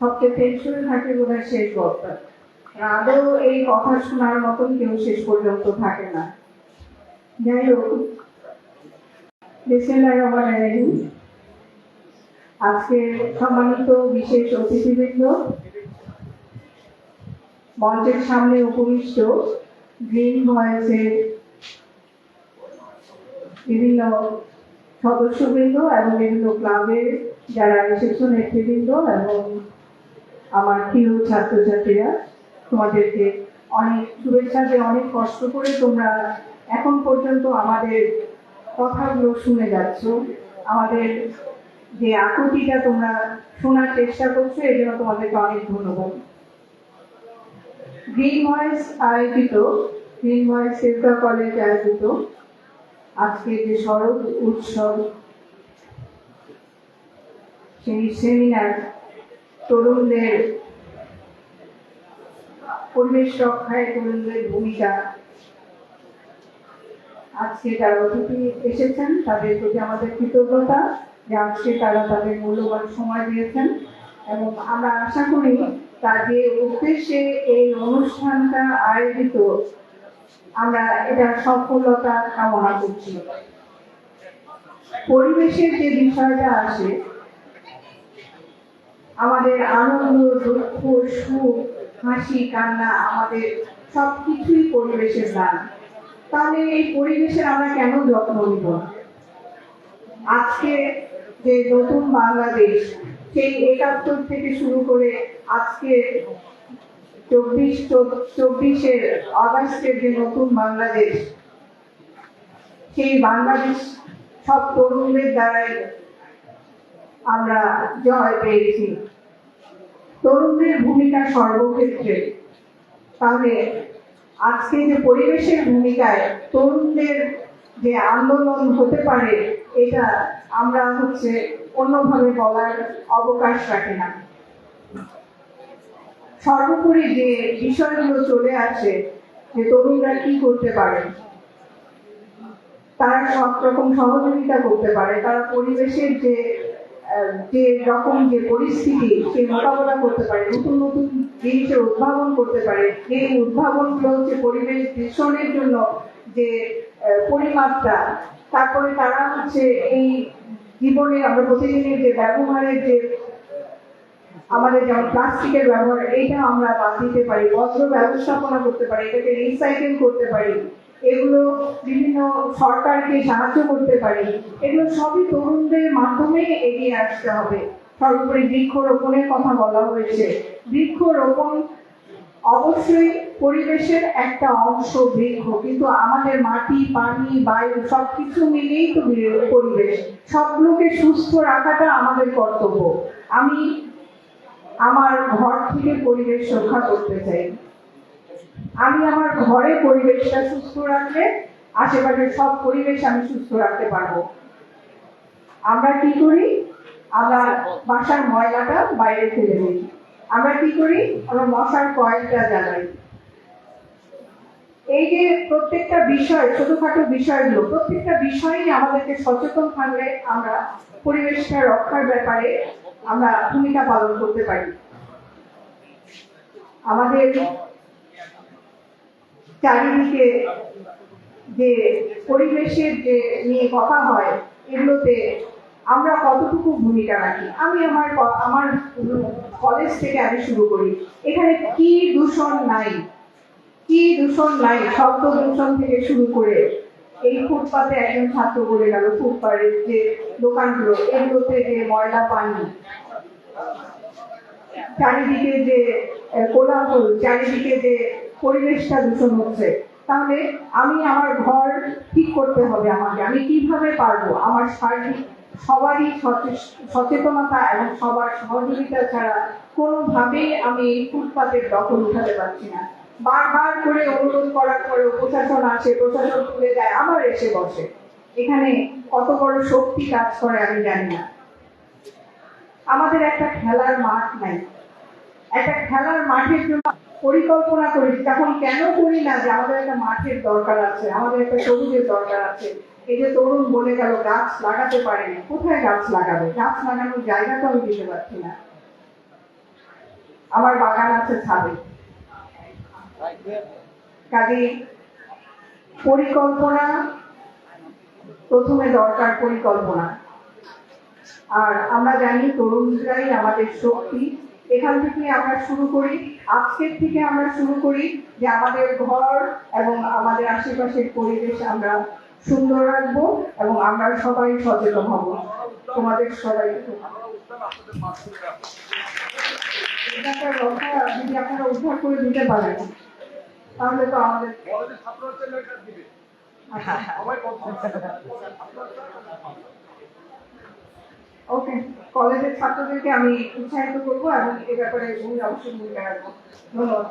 সবচেয়ে টেনশনে থাকে বোধ শেষ বক্তা আদৌ এই কথা শোনার মতন কেউ শেষ পর্যন্ত থাকে না। যাই হোক। আজকে সম্মানিত বিশেষ অতিথিবৃন্দ, মঞ্চের সামনে উপবিষ্ট গ্রিন ভয়েসের বিভিন্ন সদস্যবৃন্দ এবং বিভিন্ন ক্লাবের যারা এসেছ নেতৃবৃন্দ এবং আমার প্রিয় ছাত্রছাত্রীরা, তোমাদেরকে অনেক শুভেচ্ছা, যে অনেক কষ্ট করে তোমরা এখন পর্যন্ত আমাদের কথাগুলো শুনে যাচ্ছ। আমাদের যে আকুতিটা তোমরা শোনার চেষ্টা করছ এই জন্য তোমাদেরকে অনেক ধন্যবাদ। গ্রিন ভয়েস আয়োজিত, গ্রিন ভয়েস সেলকা কলেজ আয়োজিত আজকে যে শরৎ উৎসব সেই সেমিনার তরুণদের পরিবেশ রক্ষায় তরুণদের ভূমিকা। আজকে যারা অতিথি এসেছেন, তাদের প্রতি আমাদের কৃতজ্ঞতা, যে আজকে তারা তাদের মূল্যবান সময় দিয়েছেন এবং আমরা আশা করি তাদের উদ্দেশ্যে এই অনুষ্ঠানটা আয়োজিত আমরা এটা সফলতা কামনা করছি। পরিবেশের যে বিষয়টা আসে আমাদের আনন্দ, দুঃখ, সুখ, হাসি, কান্না আমাদের সবকিছুই পরিবেশের দান। তাহলে এই পরিবেশের আমরা কেন যত্ন নিব? আজকে যে নতুন বাংলাদেশ, সেই একাত্তর থেকে শুরু করে আজকে চব্বিশ, চব্বিশের আগস্টের যে নতুন বাংলাদেশ, সেই বাংলাদেশ সব তরুণদের দ্বারাই আমরা জয় পেয়েছি। তরুণদের ভূমিকা সর্বক্ষেত্রে। তাহলে আজকে যে পরিবেশের ভূমিকায় তরুণদের যে আন্দোলন হতে পারে, এটা আমরা হচ্ছে অন্যভাবে বলার অবকাশ রাখি না। সর্বোপরি যে বিষয়গুলো চলে আসে, যে তরুণরা কি করতে পারে, তারা সব রকম সহযোগিতা করতে পারে, তারা পরিবেশের যে যে রকম যে পরিস্থিতি, সে মোকাবেলা করতে পারে, নতুন নতুন জিনিসের উদ্ভাবন করতে পারে। এই উদ্ভাবনগুলো হচ্ছে পরিবেশ দূষণের জন্য যে পরিমাত্রা তারপরে তারা হচ্ছে এই জীবনে আমরা প্রতিদিনের যে ব্যবহারের যে, আমাদের যেমন প্লাস্টিকের ব্যবহার, এইটা আমরা বাদ দিতে পারি বজ্র ব্যবস্থাপনা করতে পারি, এটাকে রিসাইকেল করতে পারি। এগুলো বিভিন্ন সরকারকে সাহায্য করতে পারি। এগুলো সবই তরুণদের মাধ্যমে এগিয়ে আসতে হবে। সর্বোপরি বৃক্ষরোপণের কথা বলা হয়েছে। বৃক্ষরোপণ অবশ্যই পরিবেশের একটা অংশ বৃক্ষ, কিন্তু আমাদের মাটি, পানি, বায়ু সব কিছু মিলিয়েই তো পরিবেশ। সবগুলোকে সুস্থ রাখাটা আমাদের কর্তব্য। আমি আমার ঘর থেকে পরিবেশ রক্ষা করতে চাই। আমি আমার ঘরে পরিবেশটা সুস্থ রাখলে, আশেপাশের সব পরিবেশ আমি সুস্থ রাখতে পারব। আমরা কি করি? আমরা বাসার ময়লাটা বাইরে ফেলে দিই। আমরা কি করি? আমরা মশার কয়েলটা জ্বালাই। এই যে প্রত্যেকটা বিষয়, ছোটখাটো বিষয়গুলো, প্রত্যেকটা বিষয়ই আমাদেরকে সচেতন থাকলে আমরা পরিবেশটা রক্ষার ব্যাপারে আমরা ভূমিকা পালন করতে পারি। আমাদের চারিদিকে যে পরিবেশের যে নিয়ে কথা হয়, এগুলোতে আমরা কতটুকু ভূমিকা রাখি? আমি আমার আমার কলেজ থেকে আমি শুরু করি। এখানে কি দূষণ নাই? কি দূষণ নাই? শব্দ দূষণ থেকে শুরু করে এই ফুটপাতে একজন ছাত্র বলে গেল, ফুটপাতের যে দোকানগুলো, এগুলোতে যে ময়লা পানি, চারিদিকে যে কোলাহল, চারিদিকে যে পরিবেশটা দূষণ হচ্ছে। তাহলে আমি আমার ঘর ঠিক করতে হবে আমাকে। আমি কীভাবে পারব? আমার শারীরিক, সবারই সচেতনতা এবং সবার সহযোগিতা ছাড়া কোনোভাবেই আমি এই ফুটপাতের দখল উঠাতে পারছি না। বারবার করে অনুরোধ করার পরেও প্রশাসন আসে, প্রশাসন তুলে যায়, আবার এসে বসে। এখানে কত বড় শক্তি কাজ করে আমি জানি না। আমাদের একটা খেলার মাঠ নাই। একটা খেলার মাঠের জন্য পরিকল্পনা করি তখন কেন করি না যে আমাদের একটা মাঠের দরকার আছে, আমাদের একটা সবুজের দরকার আছে। এই যে তরুণ বলে গেল, গাছ লাগাতে পারেনি কোথায় গাছ লাগাবে? গাছ লাগানোর জায়গা তো আমি দিতে পারছি না। আমার বাগান আছে ছাদে। কাজে পরিকল্পনা প্রথমে দরকার পরিকল্পনা। আর আমরা জানি তরুণরাই আমাদের শক্তি। এখান থেকে আমরা শুরু করি। আজকের থেকে আমরা শুরু করি যে আমাদের ঘর এবং আমাদের আশেপাশের পরিবেশ আমরা সুন্দর রাখব এবং আমরা সবাই সচেতন হব। তোমাদের সবাই যদি আপনারা উদ্ধার করে দিতে পারেন তাহলে তো আমাদের ছাত্ররা চাইলে এটা দিবে আচ্ছা সবাই কথা ওকে কলেজের ছাত্রদেরকে আমি উৎসাহিত করব এবং এ ব্যাপারে অবশ্যই ভূমিকা রাখব ধন্যবাদ।